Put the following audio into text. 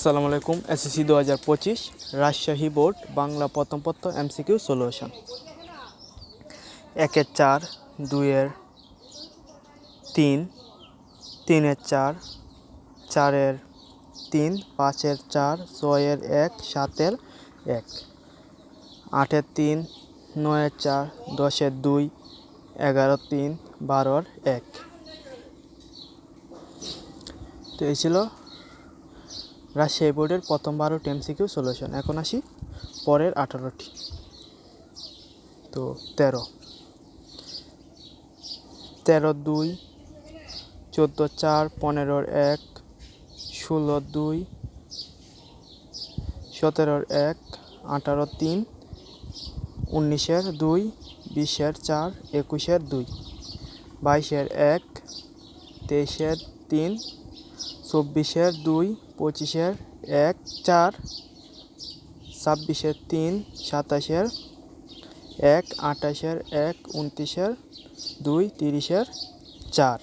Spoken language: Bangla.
আসসালামু আলাইকুম এসএসসি দু হাজার পঁচিশ, রাজশাহী বোর্ড, বাংলা প্রথম পত্র এমসিকিউ সলিউশন একের চার, দুইয়ের তিন, তিনের চার, চারের তিন, পাঁচের চার, ছয়ের এক, সাতের এক। আটের তিন, নয়ের চার, দশের দুই এগারো তিন, বারোর এক। তো এই ছিল রাজশাহী বোর্ডের প্রথম বারোটি এমসিকিউ সলিউশন। এখন আসি পরের আঠারোটি। তো তেরো। তেরো দুই, চোদ্দ চার, পনেরোর এক, ষোলো দুই, সতেরোর এক, আঠারো তিন, উনিশের দুই, বিশের চার, একুশের দুই, বাইশের এক, তেইশের তিন চব্বিশের দুই, পঁচিশের এক, চার, ছাব্বিশের তিন, সাতাশের এক, আঠাশের এক উনত্রিশের দুই, তিরিশের চার।